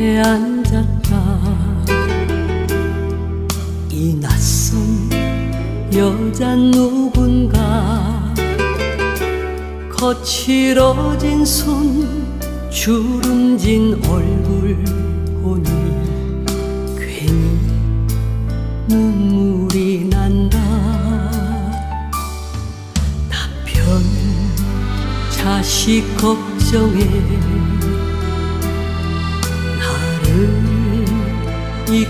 곁에 앉았다. 이 낯선 여자 누군가? 거칠어진 손 주름진 얼굴 보니 괜히 눈물이 난다. 답변 자식 걱정해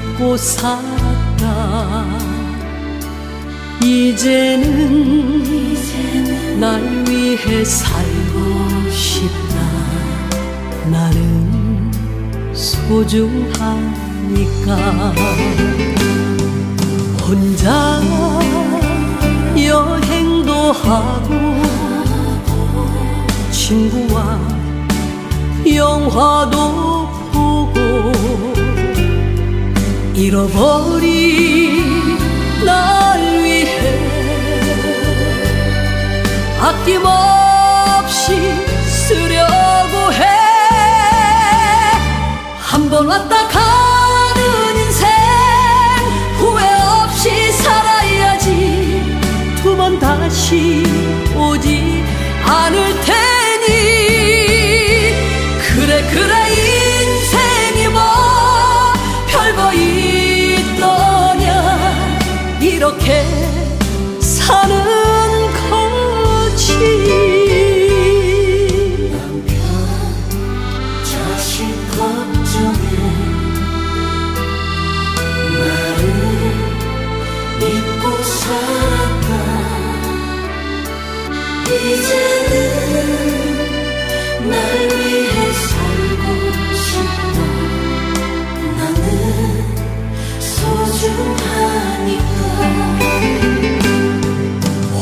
잊고 살았다. 이제는 날 위해 살고 싶다. 나는 소중하니까. 혼자 여행도 하고 친구와 영화도 잃어버린 날 위해 아낌없이 쓰려고 해. 한 번 왔다 가는 인생 후회 없이 살아야지. 두 번 다시 오지 않을 테니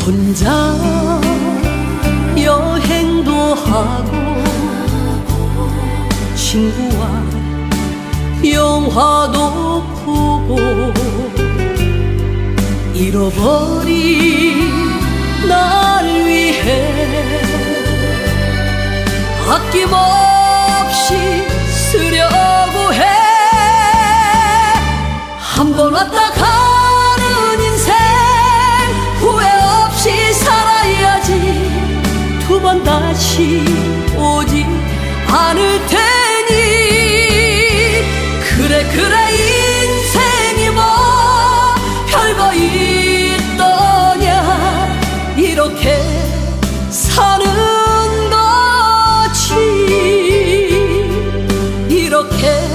혼자 여행도 하고 친구와 영화도 보고 잃어버린 날 위해 아낌없이 yeah.